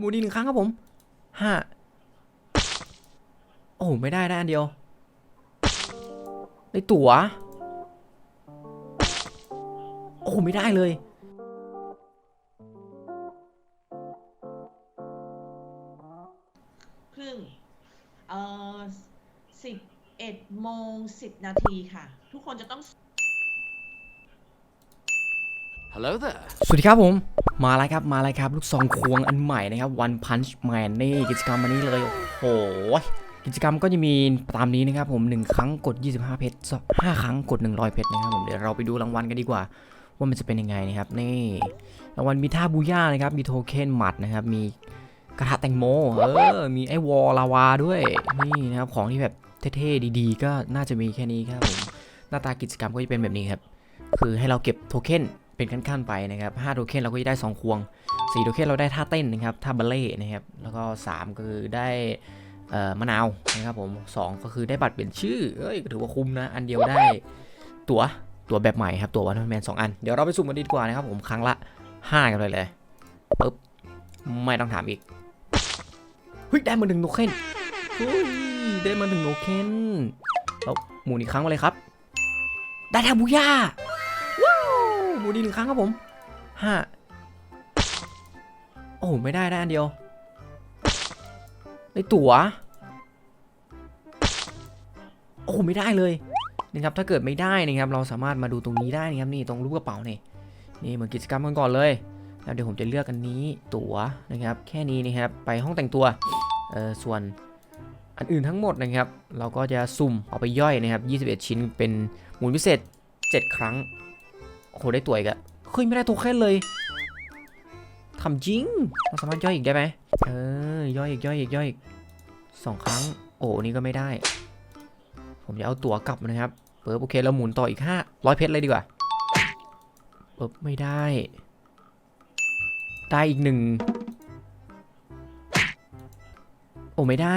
หมูดีหนึ่งครั้งครับผมห้าโอ้ไม่ได้ได้อันเดียวได้ตั๋วโอ้ไม่ได้เลยครึ่งเอ่อสิบเอ็ดโมงสิบนาทีค่ะ ทุกคนจะต้อง สวัสดีครับผม มาแล้วครับ มาแล้วครับ ลูกซองควงอันใหม่นะครับ One Punch Man นี่กิจกรรมวันนี้เลย โอ้โห กิจกรรมก็จะมีตามนี้นะครับผม 1 ครั้งกด 25 เพชร5ครั้งกด 100 เพชรนะครับผม เดี๋ยวเราไปดูรางวัลกันดีกว่า ว่ามันจะเป็นยังไงนะครับ นี่ รางวัลมีท่าบูย่านะครับ มีโทเค็นหมัดนะครับ มีกระทะแตงโม เออ มีไอวอลลาวาด้วย นี่นะครับ ของที่แบบเท่ๆดีๆ ก็น่าจะมีแค่นี้ครับผม หน้าตากิจกรรมก็จะเป็นแบบนี้ครับ คือให้เราเก็บโทเค็น เป็นขั้นๆไปนะครับ5โทเค็นเราก็จะได้ 2 ควง4โทเค็นเราได้ท่าเต้นนะครับท่าบัลเล่นะครับแล้วก็ 3 ก็คือได้เอ่อมะนาวนะครับผม 2 ก็คือได้บัตรเปลี่ยนชื่อเอ้ยก็ถือว่าคุ้มนะ อันเดียวได้ตั๋วตั๋วแบบใหม่ครับตั๋ววันแมนสองอัน เดี๋ยวเราไปสุ่มกันดีกว่านะครับผมครั้งละ 5 กันเลยเลยปึ๊บไม่ต้องถามอีกเฮ้ยได้มาหนึ่งโทเค็นเฮ้ยได้มาหนึ่งโทเค็นแล้วหมุนอีกครั้งมาเลยครับ ได้ทาบุย่าาวหมูดีหนึ่งครั้งครับผมห้าโอ้ไม่ได้ได้อันเดียวได้ตั๋วโอ้ไม่ได้เลยนะครับถ้าเกิดไม่ได้นะครับเราสามารถมาดูตรงนี้ได้นะครับนี่ตรงรูปกระเป๋านี่นี่เหมือนกิจกรรมกันก่อนเลยแล้วเดี๋ยวผมจะเลือกอันนี้ตั๋วนะครับ แค่นี้นะครับไปห้องแต่งตัวเออส่วนอันอื่นทั้งหมดนะครับ เราก็จะสุ่มเอาไปย่อยนะครับ 21 ชิ้นเป็นหมุนพิเศษ 7 ครั้ง โอ้โหได้ตัวอีกอะเฮ้ยไม่ได้โทเค็นเลยทำจริงเราสามารถย่อยอีกได้ไหมเออย่อยอีกย่อยอีกย่อยอีกสองครั้ง โอ้นี่ก็ไม่ได้ ผมจะเอาตั๋วกลับนะครับเปิดโอเคเราหมุนต่ออีกห้าร้อยเพชรเลยดีกว่าเปิบไม่ได้ ได้อีกหนึ่งโอ้ไม่ได้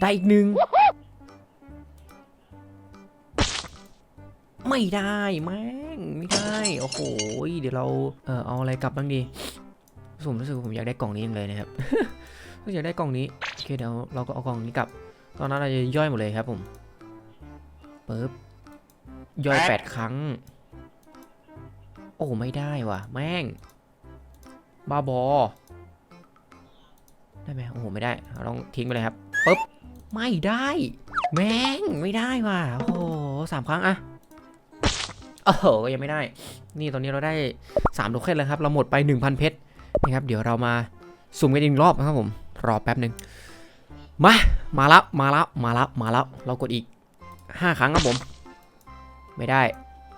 ได้อีกหนึ่ง ไม่ได้แม่งไม่ได้ โอ้โห เดี๋ยวเราเออเอาอะไรกลับบ้างดีผมรู้สึกว่าผมอยากได้กล่องนี้จังเลยนะครับก็อยากได้กล่องนี้โอเคเดี๋ยวเราก็เอากล่องนี้กลับ ตอนนั้นเราจะย่อยหมดเลยครับผมปึ๊บย่อยแปดครั้ง โอ้ไม่ได้ว่ะ แม่งบ้าบอ ได้ไหมโอ้โหไม่ได้เราต้องทิ้งไปเลยครับปึ๊บไม่ได้ แม่งไม่ได้ว่ะโอ้โหสามครั้งอะ โอ้โหก็ยังไม่ได้ นี่ตอนนี้เราได้3โทเค็นแล้วครับ เราหมดไป 1,000 เพชรนะครับ เดี๋ยวเรามาสุ่มกันอีกรอบนะครับผม รอแป๊บหนึ่งมา มาแล้ว มาแล้ว มาแล้ว มาแล้ว เรากดอีก 5 ครั้งครับผม ไม่ได้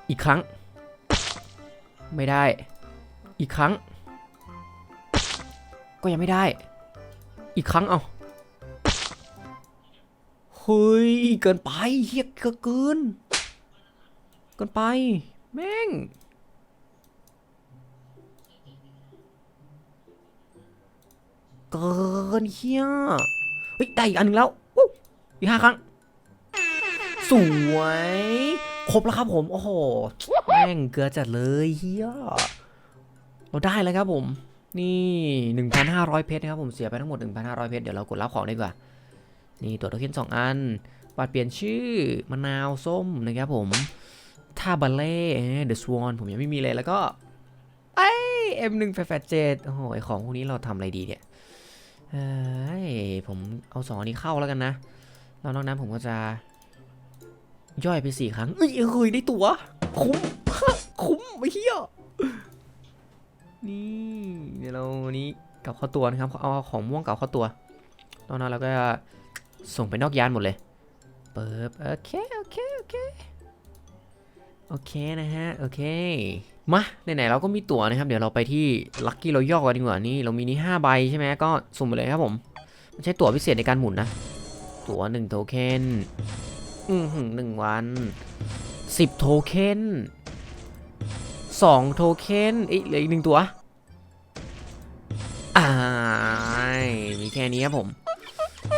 อีกครั้ง ไม่ได้ อีกครั้ง ก็ยังไม่ได้ อีกครั้งเอาเฮ้ย เกินไปเฮียเกิน เกินไป แม่ง เกินเฮียเฮ้ย ได้อีกอันหนึงแล้ววู้อีกห้าครั้ง สวย ครบแล้วครับผม โอ้โห แม่งเกลือจัดเลยเฮียเราได้แล้วครับผม นี่ 1,500 เพชรนะครับผมเสียไปทั้งหมด 1,500 เพชรเดี๋ยวเรากดรับของดีกว่า นี่ตัวโทเค็น2 อันบัตรเปลี่ยนชื่อมะนาวส้มนะครับผม ท่าบัลเล่เดอะสวอนผมยังไม่มีเลยแล้วก็ไอเอ็มหนึ่งแฟดเจ็ดโอ้โหไอของพวกนี้เราทำอะไรดีเนี่ยเอ้ยผมเอาสองนี้เข้าแล้วกันนะแล้วนอกนั้นผมก็จะ ย่อยไปสี่ครั้งเอ้ยเฮ้ยได้ตัว คุ้มคุ้มไอ้เหี้ยนี่เดี๋ยวเราวันนี้กลับเข้าตัวนะครับเอาของม่วงกลับเข้าตัวนอกนั้นเราก็ส่งไปนอกยานหมดเลยเปิดโอเคโอเคโอเค โอเคนะฮะ โอเค มาไหนๆเราก็มีตั๋วนะครับ เดี๋ยวเราไปที่ลัคกี้เราย่อกันดีกว่านี่เรามีนี่5ใบใช่ไหมก็สุ่มไปเลยครับผมไม่ใช่ตั๋วพิเศษในการหมุนนะ ตั๋ว1โทเค็นอือหือหนึ่งวัน 10 โทเค็น2โทเค็นอ้ยเหลืออีกหนึ่งตัวอ่ามีแค่นี้ครับผม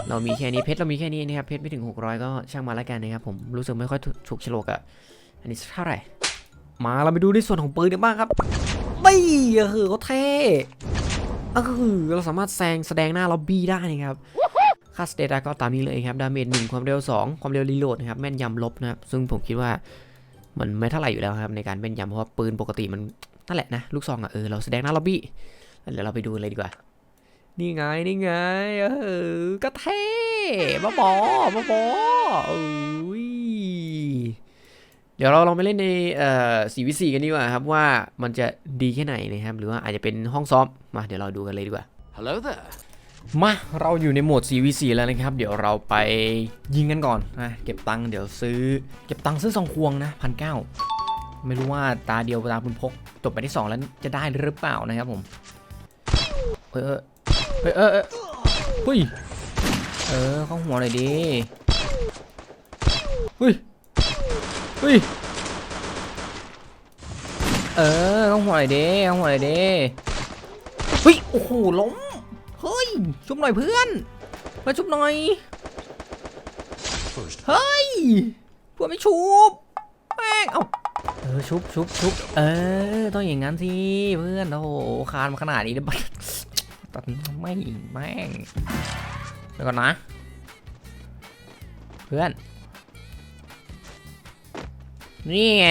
เรามีแค่นี้เพชรเรามีแค่นี้นะครับเพชรไม่ถึง 600 ก็ช่างมาแล้วกันนะครับผมรู้สึกไม่ค่อยถูกฉลกอะ อันนี้เท่าไหร่ มาเราไปดูในส่วนของปืนกันบ้างครับไม่เออเขาเท่เออเราสามารถแซงแสดงหน้าล็อบบี้ได้นะครับค่าสเตตัสก็ตามนี้เลยครับ ดาเมจหนึ่งความเร็ว 2 ความเร็วรีโหลดนะครับ แม่นยำลบนะครับ ซึ่งผมคิดว่ามันไม่เท่าไหร่อยู่แล้วครับในการแม่นยำเพราะว่าปืนปกติมันนั่นแหละนะ ลูกซองอะเออเราแสดงหน้าล็อบบี้ เดี๋ยวเราไปดูเลยดีกว่า นี่ไงนี่ไงเออก็เท่บ้าบอบ้าบอเอ้ย เดี๋ยวเราลองไปเล่นในเอ่อสี่วิสี่กันดีกว่าครับว่ามันจะดีแค่ไหนนะครับหรือว่าอาจจะเป็นห้องซ้อมมาเดี๋ยวเราดูกันเลยดีกว่า Hello there. มาเราอยู่ในโหมด 4v4 แล้วนะครับ เดี๋ยวเราไปยิงกันก่อนนะเก็บตังค์เดี๋ยวซื้อ เก็บตังค์ซื้อซองควงนะพันเก้าไม่รู้ว่าตาเดียวตาคุณพกจบไปที่2แล้วจะได้หรือเปล่านะครับผมเออเออเออเออเฮ้ยเออเข้าหัวเลยดิเฮ้ย เฮ้ย เออเข้าหัวเลยดิเข้าหัวเลยดิเฮ้ย โอ้โห ล้ม เฮ้ย ชุบหน่อยเพื่อน มาชุบหน่อย เฮ้ยเพื่อนไม่ชุบแม่งเอ้าเออชุบชุบชุบเออ ต้องอย่างนั้นสิเพื่อน โอ้โห คานมาขนาดนี้เลยตัดไม่แม่งเดี๋ยวก่อนนะ เพื่อน นี่ไง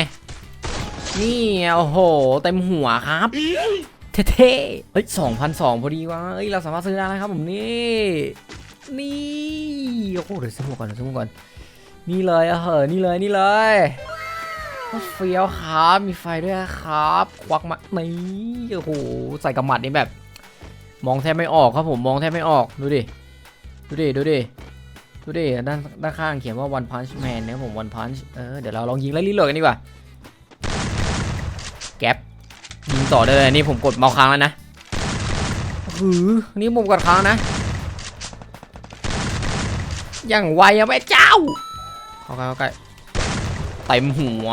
นี่โอ้โห เต็มหัวครับ เท่ๆเอ้ยสองพันสองพอดีวะเอ้ย เราสามารถซื้อได้แล้วครับผมนี่ นี่ โอ้โห เดี๋ยวซื้อหมวกก่อนเดี๋ยวซื้อหมวกก่อน นี่เลยเหอนี่เลย นี่เลยเฟี้ยวครับ มีไฟด้วยครับ ควักมานี่โอ้โห ใส่กำหมัดนี่แบบ มองแทบไม่ออกครับผม มองแทบไม่ออก ดูดิ ดูดิ ดูดิ ดูดิด้านด้านข้างเขียนว่า one punch man นะครับผม one punch เออเดี๋ยวเราลองยิงแล้วรีโหลดกันดีกว่า แก๊ปยิงต่อเลยนี่ผมกดเมาส์ค้างแล้วนะหือนี่ผมกดค้างนะ อย่างไวอะแม่เจ้าเข้าใกล้เข้าใกล้เต็มหัว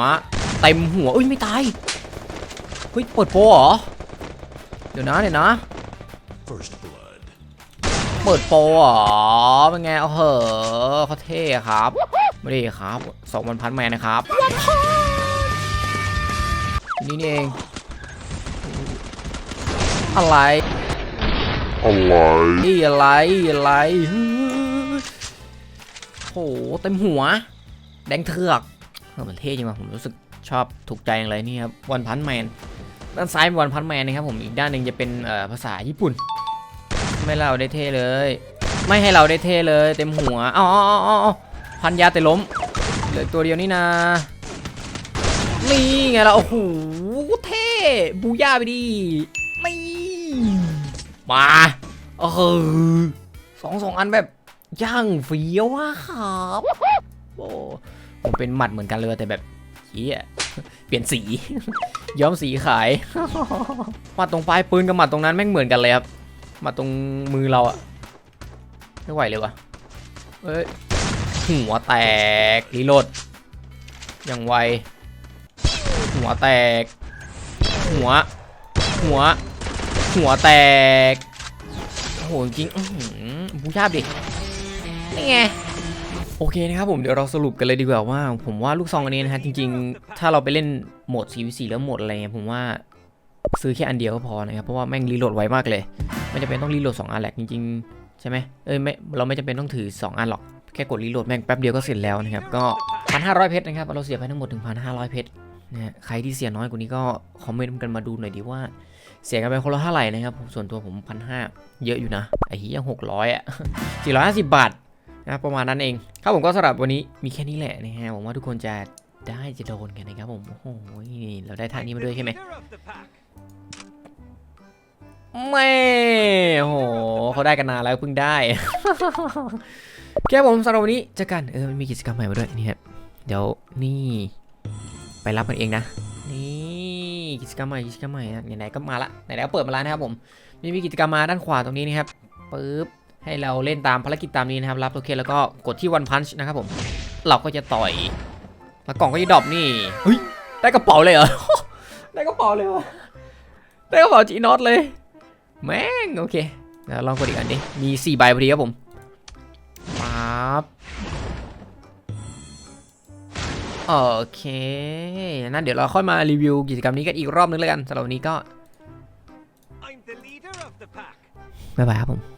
เต็มหัวอุ้ยไม่ตายเฮ้ยเปิดโปรเหรอเดี๋ยวนะเดี๋ยวนะ First blood. เปิดโปรเหรอเป็นไงเอาเหอะเขาเท่ครับไม่ได้ครับสองวันพันแมนนะครับนี่นี่เอง อะไรอะไรนี่อะไรอะไรเฮ้ยโหเต็มหัว แดงเถือกเออมันเท่จริงว่ะผมรู้สึกชอบถูกใจอย่างไรนี่ครับวันพันแมนด้านซ้ายเป็นวันพันแมนนะครับผมอีกด้านหนึ่งจะเป็นเอ่อภาษาญี่ปุ่น ไม่ให้เราได้เท่เลย ไม่ให้เราได้เท่เลย เต็มหัวอ๋ออ๋ออ๋อพันยาแต่ล้มเหลือตัวเดียวนี่นานี่ไงเราโอ้โหเท่บูย่าไปดินี่มาเออสองสองอันแบบย่างเฟี้ยวอะครับโอ้ผมเป็นหมัดเหมือนกันเลยแต่แบบเฮียเปลี่ยนสี ย้อมสีขายหมัดตรงปลายปืนกับหมัดตรงนั้นแม่งเหมือนกันเลยครับ มาตรงมือเราอะไม่ไหวเลยวะเอ้ยหัวแตกรีโหลดอย่างไว หัวแตก หัว หัว หัวแตกโอ้โหจริงบูชาบดินี่ไงโอเคนะครับผมเดี๋ยวเราสรุปกันเลยดีกว่าว่า ผมว่าลูกซองอันนี้นะฮะจริงๆ ถ้าเราไปเล่นโหมด 4v4 แล้วโหมดอะไรเงี้ยผมว่าซื้อแค่อันเดียวก็พอนะครับเพราะว่าแม่งรีโหลดไวมากเลย ไม่จำเป็นต้องรีโหลด2อันแหละจริงๆ ใช่ไหมเอ้ยไม่เราไม่จำเป็นต้องถือ 2 อันหรอก แค่กดรีโหลดแม่งแป๊บเดียวก็เสร็จแล้วนะครับ ก็ 1,500 เพชรนะครับ เราเสียไปทั้งหมดถึง1,500 เพชรนะฮะใครที่เสียน้อยกว่านี้ก็คอมเมนต์กันมาดูหน่อยดีว่า เสียกันไปคนละเท่าไหร่นะครับผมส่วนตัวผม1,500เยอะอยู่นะไอ้เหี้ย600อะ450บาทนะครับประมาณนั้นเองครับผมก็สำหรับวันนี้มีแค่นี้แหละนะฮะผมว่าทุกคนจะได้จะโดนกันนะครับผมโอ้โหเราได้ท่านี้มาด้วยใช่ไหม แม่โอ้โหเขาได้กันนานแล้วเพิ่งได้แค่ผมสำหรับวันนี้เจอกันเออมันมีกิจกรรมใหม่มาด้วยนี่ครับเดี๋ยวนี่ไปรับกันเองนะ นี่กิจกรรมใหม่กิจกรรมใหม่นะไหนๆก็มาละไหนๆก็เปิดมาแล้วนะครับผมมีมีกิจกรรมมาด้านขวาตรงนี้นะครับปึ๊บให้เราเล่นตามภารกิจตามนี้นะครับรับโอเคแล้วก็กดที่วันพันช์นะครับผมเราก็จะต่อยแล้วกล่องก็จะดรอปนี่เฮ้ยได้กระเป๋าเลยเหรอได้กระเป๋าเลยวะได้กระเป๋าจีนอตเลย แม่งโอเคเดี๋ยวลองกดอีกอันดิมี4ใบพอดีครับผมปั๊บโอเคนั้นเดี๋ยวเราค่อยมารีวิวกิจกรรมนี้กันอีกรอบนึงแล้วกันสำหรับวันนี้ก็ I'm the leader of the pack. บ๊ายบายครับผม